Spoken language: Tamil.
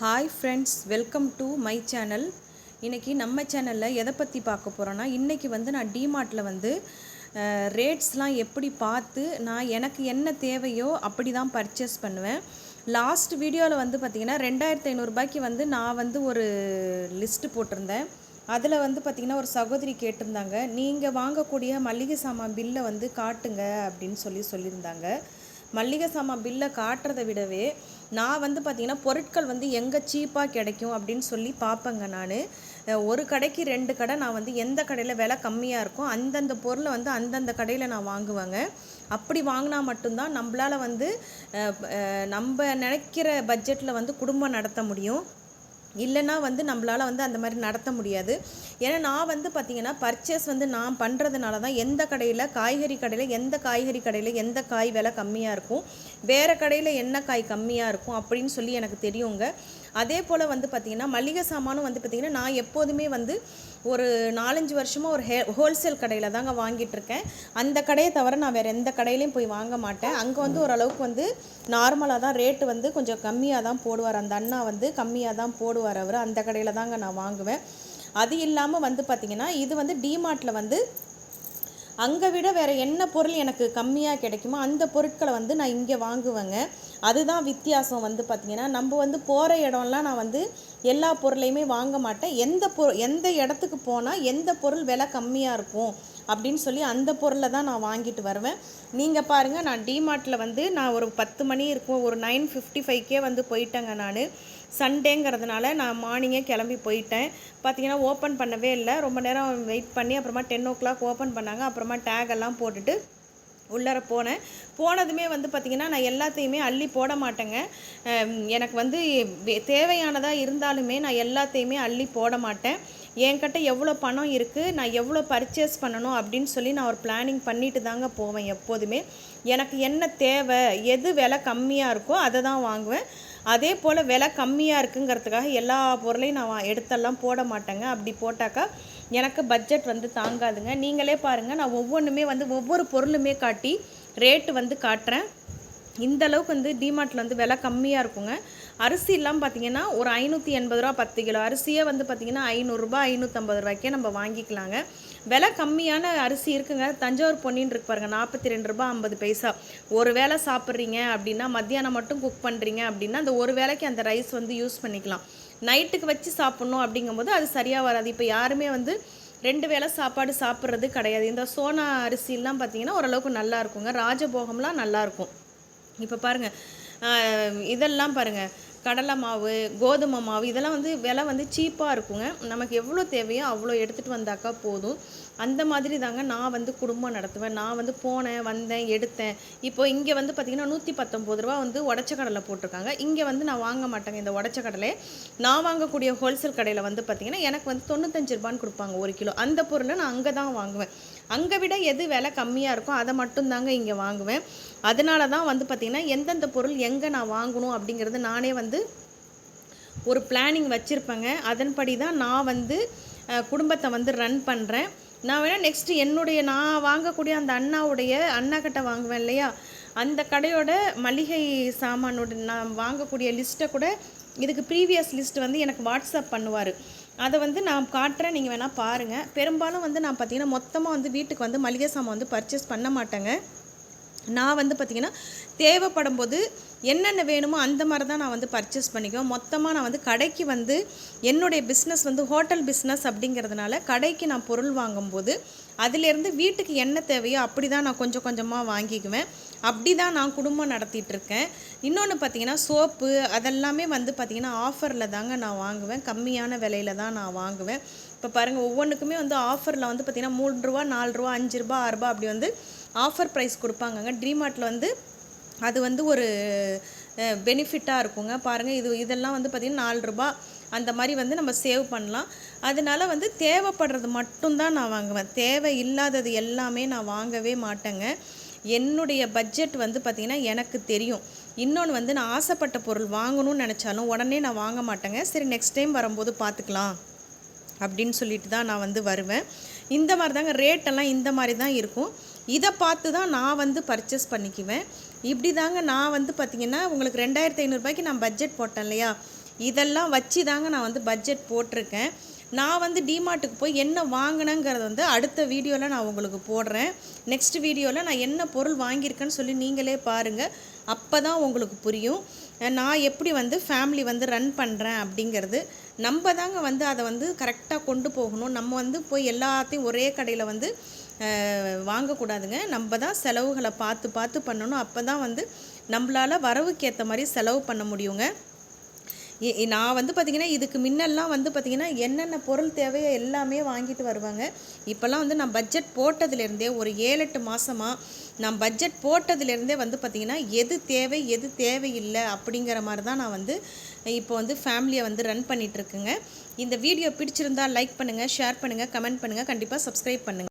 Hi friends welcome to my channel இன்றைக்கி நம்ம சேனலில் எதை பற்றி பார்க்க போகிறோன்னா இன்றைக்கி வந்து நான் டிமார்ட்டில் வந்து ரேட்ஸ்லாம் எப்படி பார்த்து நான் எனக்கு என்ன தேவையோ அப்படி தான் பர்ச்சேஸ் பண்ணுவேன். லாஸ்ட் வீடியோவில் வந்து பார்த்திங்கன்னா ரெண்டாயிரத்து ஐநூறுரூபாய்க்கு வந்து நான் வந்து ஒரு லிஸ்ட்டு போட்டிருந்தேன். அதில் வந்து பார்த்திங்கன்னா ஒரு சகோதரி கேட்டிருந்தாங்க நீங்கள் வாங்கக்கூடிய மளிகை சாமான் பில்லை வந்து காட்டுங்க அப்படின்னு சொல்லி சொல்லியிருந்தாங்க. மல்லிகை சாமான் பில்லை காட்டுறதை விடவே நான் வந்து பார்த்திங்கன்னா பொருட்கள் வந்து எங்கே சீப்பாக கிடைக்கும் அப்படின்னு சொல்லி பார்ப்பேங்க நான். ஒரு கடைக்கு ரெண்டு கடை நான் வந்து எந்த கடையில் விலை கம்மியாக இருக்கும் அந்தந்த பொருளை வந்து அந்தந்த கடையில் நான் வாங்குவேங்க. அப்படி வாங்கினா மட்டும்தான் நம்மளால் வந்து நம்ம நினைக்கிற பட்ஜெட்டில் வந்து குடும்பம் நடத்த முடியும். இல்லைன்னா வந்து நம்மளால் வந்து அந்த மாதிரி நடத்த முடியாது. ஏன்னா நான் வந்து பார்த்திங்கன்னா பர்ச்சேஸ் வந்து நான் பண்ணுறதுனால தான் எந்த கடையில் காய்கறி கடையில் எந்த காய்கறி கடையில் எந்த காய் விலை கம்மியாக இருக்கும் வேறு கடையில் என்ன காய் கம்மியாக இருக்கும் அப்படின்னு சொல்லி எனக்கு தெரியுங்க. அதே போல் வந்து பார்த்திங்கன்னா மளிகை சாமானும் வந்து பார்த்திங்கன்னா நான் எப்போதுமே வந்து ஒரு நாலஞ்சு வருஷமாக ஒரு ஹே ஹோல்சேல் கடையில் தாங்க வாங்கிட்டுருக்கேன். அந்த கடையை தவிர நான் வேறு எந்த கடையிலையும் போய் வாங்க மாட்டேன். அங்கே வந்து ஓரளவுக்கு வந்து நார்மலாக தான் ரேட்டு வந்து கொஞ்சம் கம்மியாக தான் போடுவார். அந்த அண்ணா வந்து கம்மியாக தான் போடுவார் அவர். அந்த கடையில் தாங்க நான் வாங்குவேன். அது இல்லாமல் வந்து பார்த்திங்கன்னா இது வந்து டிமார்ட்டில் வந்து அங்கே விட வேறு என்ன பொருள் எனக்கு கம்மியாக கிடைக்குமோ அந்த பொருட்களை வந்து நான் இங்கே வாங்குவேங்க. அதுதான் வித்தியாசம் வந்து பார்த்திங்கன்னா நம்ம வந்து போகிற இடம்லாம் நான் வந்து எல்லா பொருளையுமே வாங்க மாட்டேன். எந்த பொருள் எந்த இடத்துக்கு போனால் எந்த பொருள் விலை கம்மியாக இருக்கும் அப்படின்னு சொல்லி அந்த பொருளை தான் நான் வாங்கிட்டு வருவேன். நீங்கள் பாருங்கள் நான் டிமார்ட்டில் வந்து நான் ஒரு பத்து மணி இருக்கும் ஒரு நைன் ஃபிஃப்டி ஃபைவ்க்கே வந்து போயிட்டேங்க நான். சண்டேங்கிறதுனால நான் மார்னிங்கே கிளம்பி போயிட்டேன். பார்த்தீங்கன்னா ஓப்பன் பண்ணவே இல்லை. ரொம்ப நேரம் வெயிட் பண்ணி அப்புறமா டென் ஓ கிளாக் ஓப்பன் பண்ணாங்க. அப்புறமா டேக் எல்லாம் போட்டுட்டு உள்ளார போனேன். போனதுமே வந்து பார்த்திங்கன்னா நான் எல்லாத்தையுமே அள்ளி போட மாட்டேங்க. எனக்கு வந்து தேவையானதாக இருந்தாலுமே நான் எல்லாத்தையுமே அள்ளி போட மாட்டேன். என்கிட்ட எவ்வளோ பணம் இருக்குது நான் எவ்வளோ பர்ச்சேஸ் பண்ணணும் அப்படின்னு சொல்லி நான் ஒரு பிளானிங் பண்ணிட்டு தாங்க போவேன் எப்போதுமே. எனக்கு என்ன தேவை எது விலை கம்மியாக இருக்கோ அதை தான் வாங்குவேன். அதே போல் விலை கம்மியாக இருக்குங்கிறதுக்காக எல்லா பொருளையும் நான் எடுத்தெல்லாம் போட மாட்டேங்க. அப்படி போட்டாக்கா எனக்கு பட்ஜெட் வந்து தாங்காதுங்க. நீங்களே பாருங்கள் நான் ஒவ்வொன்றுமே வந்து ஒவ்வொரு பொருளுமே காட்டி ரேட்டு வந்து காட்டுறேன். இந்த அளவுக்கு வந்து டிமார்ட்டில் வந்து விலை கம்மியாக இருக்குங்க. அரிசிலாம் பார்த்தீங்கன்னா ஒரு ஐநூற்றி எண்பது ரூபா பத்து கிலோ. அரிசியே வந்து பார்த்தீங்கன்னா ஐநூறுரூபா ஐநூற்றம்பது ரூபாய்க்கே நம்ம வாங்கிக்கலாங்க. விலை கம்மியான அரிசி இருக்குங்க. தஞ்சாவூர் பொன்னின்னு இருக்கு பாருங்க. நாற்பத்தி ரெண்டு ரூபா ஐம்பது பைசா. ஒரு வேளை சாப்பிட்றீங்க அப்படின்னா மத்தியானம் மட்டும் குக் பண்ணுறீங்க அப்படின்னா அந்த ஒரு வேளைக்கு அந்த ரைஸ் வந்து யூஸ் பண்ணிக்கலாம். நைட்டுக்கு வச்சு சாப்பிட்ணும் அப்படிங்கும்போது அது சரியாக வராது. இப்போ யாருமே வந்து ரெண்டு வேளை சாப்பாடு சாப்பிட்றது கிடையாது. இந்த சோனா அரிசிலாம் பார்த்தீங்கன்னா ஓரளவுக்கு நல்லா இருக்குங்க. ராஜபோகம்லாம் நல்லாயிருக்கும் இப்போ பாருங்கள் இதெல்லாம் பாருங்கள் கடலை மாவு கோதுமை மாவு இதெல்லாம் வந்து விலை வந்து சீப்பாக இருக்குங்க. நமக்கு எவ்வளோ தேவையோ அவ்வளோ எடுத்துகிட்டு வந்தாக்கா போதும். அந்த மாதிரி தாங்க நான் வந்து குடும்பம் நடத்துவேன். நான் வந்து போனேன் வந்தேன் எடுத்தேன். இப்போ இங்கே வந்து பார்த்திங்கன்னா நூற்றி பத்தொம்பது ரூபா வந்து உடச்ச கடலை போட்டிருக்காங்க. இங்கே வந்து நான் வாங்க மாட்டேங்க இந்த உடச்ச கடலை நான் வாங்கக்கூடிய ஹோல்சேல் கடையில் வந்து பார்த்திங்கன்னா எனக்கு வந்து தொண்ணூத்தஞ்சு ரூபான்னு கொடுப்பாங்க ஒரு கிலோ. அந்த பொருளை நான் அங்கே தான் வாங்குவேன். அங்கே விட எது விலை கம்மியாக இருக்கோ அதை மட்டும்தாங்க இங்கே வாங்குவேன். அதனால தான் வந்து பார்த்திங்கன்னா எந்தெந்த பொருள் எங்கே நான் வாங்கணும் அப்படிங்கிறது நானே வந்து ஒரு பிளானிங் வச்சுருப்பேங்க. அதன்படி தான் நான் வந்து குடும்பத்தை வந்து ரன் பண்ணுறேன் நான் வேணால் நெக்ஸ்ட்டு என்னுடைய நான் வாங்கக்கூடிய அந்த அண்ணாவுடைய அண்ணா கிட்ட வாங்குவேன் இல்லையா? அந்த கடையோட மளிகை சாமானோட நான் வாங்கக்கூடிய லிஸ்ட்டை கூட இதுக்கு ப்ரீவியஸ் லிஸ்ட் வந்து எனக்கு வாட்ஸ்அப் பண்ணுவார். அதை வந்து நான் காட்டுறேன் நீங்கள் வேணால் பாருங்கள் பெரும்பாலும் வந்து நான் பார்த்தீங்கன்னா மொத்தமாக வந்து வீட்டுக்கு வந்து மளிகை சாமான் வந்து பர்ச்சேஸ் பண்ண மாட்டேங்க. நான் வந்து பார்த்திங்கன்னா தேவைப்படும் போது என்னென்ன வேணுமோ அந்த மாதிரி தான் நான் வந்து பர்ச்சேஸ் பண்ணிக்குவேன். மொத்தமாக நான் வந்து கடைக்கு வந்து என்னுடைய பிஸ்னஸ் வந்து ஹோட்டல் பிஸ்னஸ் அப்படிங்கிறதுனால கடைக்கு நான் பொருள் வாங்கும்போது அதிலேருந்து வீட்டுக்கு என்ன தேவையோ அப்படி தான் நான் கொஞ்சம் கொஞ்சமாக வாங்கிக்குவேன். அப்படி தான் நான் குடும்பம் நடத்திட்டுருக்கேன். இன்னொன்று பார்த்தீங்கன்னா சோப்பு அதெல்லாமே வந்து பார்த்திங்கன்னா ஆஃபரில் தாங்க நான் வாங்குவேன். கம்மியான விலையில தான் நான் வாங்குவேன். இப்போ பாருங்கள் ஒவ்வொன்றுக்குமே வந்து ஆஃபரில் வந்து பார்த்திங்கன்னா மூணு ரூபா நாலு ரூபா அஞ்சு ரூபா ஆறு ரூபா அப்படி வந்து ஆஃபர் ப்ரைஸ் கொடுப்பாங்கங்க. ட்ரீமார்ட்டில் வந்து அது வந்து ஒரு பெனிஃபிட்டாக இருக்குங்க. பாருங்கள் இது இதெல்லாம் வந்து பார்த்திங்கன்னா நாலு ரூபா அந்த மாதிரி வந்து நம்ம சேவ் பண்ணலாம். அதனால வந்து தேவைப்படுறது மட்டும்தான் நான் வாங்குவேன். தேவை இல்லாதது எல்லாமே நான் வாங்கவே மாட்டேங்க. என்னுடைய பட்ஜெட் வந்து பார்த்திங்கன்னா எனக்கு தெரியும். இன்னொன்று வந்து நான் ஆசைப்பட்ட பொருள் வாங்கணும்னு நினச்சாலும் உடனே நான் வாங்க மாட்டேங்க. சரி நெக்ஸ்ட் டைம் வரும்போது பார்த்துக்கலாம் அப்படின்னு சொல்லிட்டு தான் நான் வந்து வருவேன். இந்த மாதிரி தாங்க ரேட்டெல்லாம் இந்த மாதிரி தான் இருக்கும். இதை பார்த்து தான் நான் வந்து பர்ச்சேஸ் பண்ணிக்குவேன். இப்படி தாங்க நான் வந்து பார்த்திங்கன்னா உங்களுக்கு ரெண்டாயிரத்தி ஐநூறுரூபாய்க்கு நான் பட்ஜெட் போட்டேன் இல்லையா? இதெல்லாம் வச்சு தாங்க நான் வந்து பட்ஜெட் போட்டிருக்கேன். நான் வந்து டிமார்ட்டுக்கு போய் என்ன வாங்கினேங்கிறத வந்து அடுத்த வீடியோவில் நான் உங்களுக்கு போடுறேன். நெக்ஸ்ட் வீடியோவில் நான் என்ன பொருள் வாங்கியிருக்கேன்னு சொல்லி நீங்களே பாருங்கள் அப்போ தான் உங்களுக்கு புரியும். நான் எப்படி வந்து ஃபேமிலி வந்து ரன் பண்ணுறேன் அப்படிங்கிறது. நம்ம தாங்க வந்து அதை வந்து கரெக்டாக கொண்டு போகணும். நம்ம வந்து போய் எல்லாத்தையும் ஒரே கடையில் வந்து வாங்கக்கூடாதுங்க. நம்ம தான் செலவுகளை பார்த்து பார்த்து பண்ணணும். அப்போ தான் வந்து நம்மளால் வரவுக்கு ஏற்ற மாதிரி செலவு பண்ண முடியுங்க. நான் வந்து பார்த்திங்கன்னா இதுக்கு முன்னெல்லாம் வந்து பார்த்திங்கன்னா என்னென்ன பொருள் தேவையோ எல்லாமே வாங்கிட்டு வருவாங்க. இப்போல்லாம் வந்து நான் பட்ஜெட் போட்டதுலேருந்தே ஒரு ஏழு எட்டு மாதமாக நான் பட்ஜெட் போட்டதுலேருந்தே வந்து பார்த்திங்கன்னா எது தேவை எது தேவையில்லை அப்படிங்கிற மாதிரி தான் நான் வந்து இப்போ வந்து ஃபேமிலியை வந்து ரன் பண்ணிகிட்ருக்குங்க இந்த வீடியோ பிடிச்சிருந்தா லைக் பண்ணுங்கள் ஷேர் பண்ணுங்கள் கமெண்ட் பண்ணுங்கள் கண்டிப்பாக சப்ஸ்கிரைப் பண்ணுங்கள்